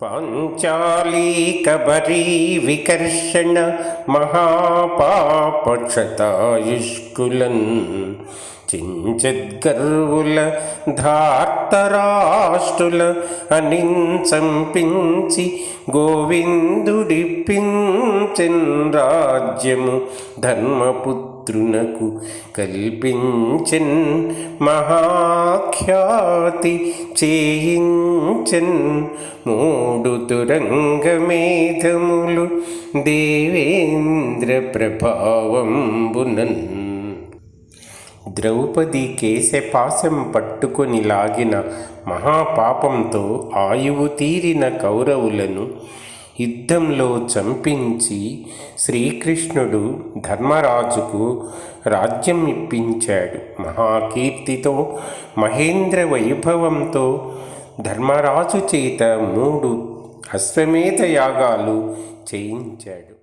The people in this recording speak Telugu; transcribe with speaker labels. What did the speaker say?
Speaker 1: పాంచాలీకబరీ వికర్షణ మహాపాపక్షతాయుష్కులన్ చించద్గర్వుల ధార్తరాష్ట్రుల అనించంపించి గోవిందుడిప్పించెన్ రాజ్యము ధర్మపుత్రునకు కల్పించెన్ మహాఖ్యాతి చేయించెన్ మూడు తురంగమేధములు దేవేంద్ర ప్రభావంబునన్ ద్రౌపది కేశపాశం పట్టుకొని లాగిన మహాపాపంతో ఆయువు తీరిన కౌరవులను యుద్ధంలో చంపించి శ్రీకృష్ణుడు ధర్మరాజుకు రాజ్యం ఇప్పించాడు. మహాకీర్తితో మహేంద్ర వైభవంతో ధర్మరాజు చేత మూడు అశ్వమేధ యాగాలు చేయించాడు.